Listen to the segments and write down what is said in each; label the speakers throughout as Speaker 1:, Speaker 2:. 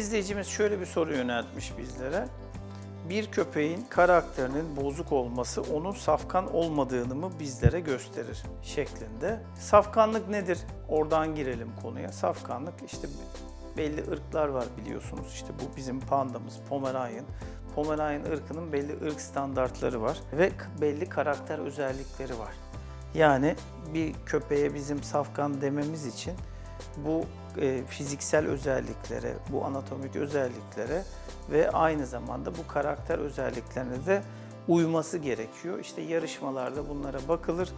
Speaker 1: izleyicimiz şöyle bir soru yöneltmiş bizlere. Bir köpeğin karakterinin bozuk olması onun safkan olmadığını mı bizlere gösterir şeklinde. Safkanlık nedir? Oradan girelim konuya. Safkanlık işte belli ırklar var biliyorsunuz. İşte bu bizim pandamız Pomeranian. Pomeranian ırkının belli ırk standartları var ve belli karakter özellikleri var. Yani bir köpeğe bizim safkan dememiz için bu e, fiziksel özelliklere, bu anatomik özelliklere ve aynı zamanda bu karakter özelliklerine de uyması gerekiyor. İşte yarışmalarda bunlara bakılır.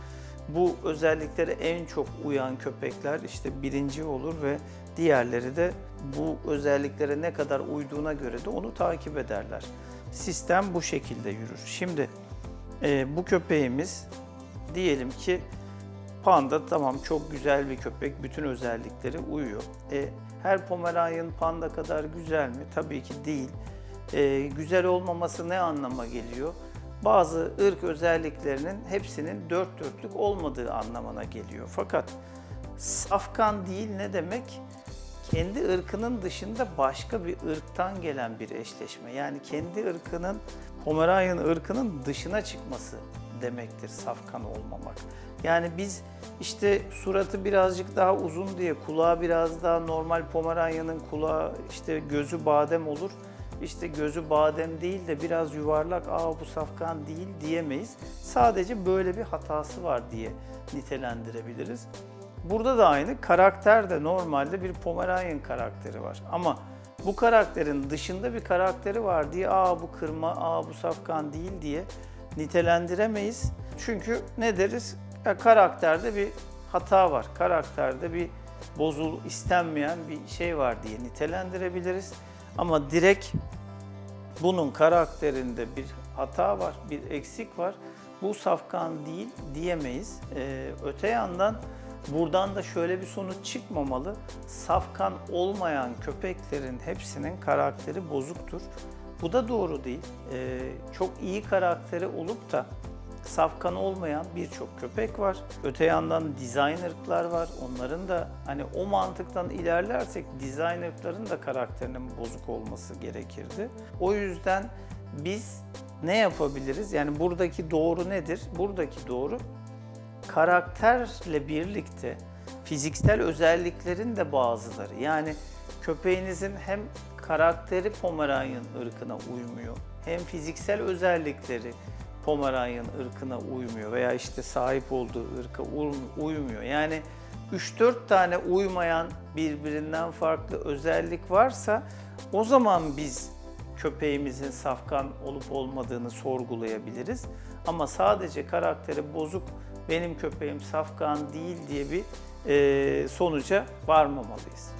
Speaker 1: Bu özelliklere en çok uyan köpekler işte birinci olur ve diğerleri de bu özelliklere ne kadar uyduğuna göre de onu takip ederler. Sistem bu şekilde yürür. Şimdi e, bu köpeğimiz diyelim ki Panda tamam çok güzel bir köpek, bütün özellikleri uyuyor. E, her Pomeranian panda kadar güzel mi? Tabii ki değil. E, güzel olmaması ne anlama geliyor? Bazı ırk özelliklerinin hepsinin dört dörtlük olmadığı anlamına geliyor. Fakat safkan değil ne demek? Kendi ırkının dışında başka bir ırktan gelen bir eşleşme. Yani kendi ırkının, Pomeranian ırkının dışına çıkması demektir safkan olmamak. Yani biz işte suratı birazcık daha uzun diye kulağı biraz daha normal Pomeranian'ın kulağı işte gözü badem olur. İşte gözü badem değil de biraz yuvarlak, aa bu safkan değil diyemeyiz. Sadece böyle bir hatası var diye nitelendirebiliriz. Burada da aynı karakter de normalde bir Pomeranian karakteri var. Ama bu karakterin dışında bir karakteri var diye aa bu kırma, aa bu safkan değil diye nitelendiremeyiz. Çünkü ne deriz? Ya karakterde bir hata var. Karakterde bir bozul istenmeyen bir şey var diye nitelendirebiliriz. Ama direkt bunun karakterinde bir hata var, bir eksik var. Bu safkan değil diyemeyiz. Ee, öte yandan buradan da şöyle bir sonuç çıkmamalı. Safkan olmayan köpeklerin hepsinin karakteri bozuktur. Bu da doğru değil. Ee, çok iyi karakteri olup da safkan olmayan birçok köpek var. Öte yandan designer'lar var. Onların da hani o mantıktan ilerlersek designer'ların da karakterinin bozuk olması gerekirdi. O yüzden biz ne yapabiliriz? Yani buradaki doğru nedir? Buradaki doğru karakterle birlikte fiziksel özelliklerin de bazıları. Yani köpeğinizin hem karakteri Pomeranian ırkına uymuyor, hem fiziksel özellikleri Pomeranian ırkına uymuyor veya işte sahip olduğu ırka uy- uymuyor. Yani 3-4 tane uymayan birbirinden farklı özellik varsa o zaman biz köpeğimizin safkan olup olmadığını sorgulayabiliriz. Ama sadece karakteri bozuk benim köpeğim safkan değil diye bir sonuca varmamalıyız.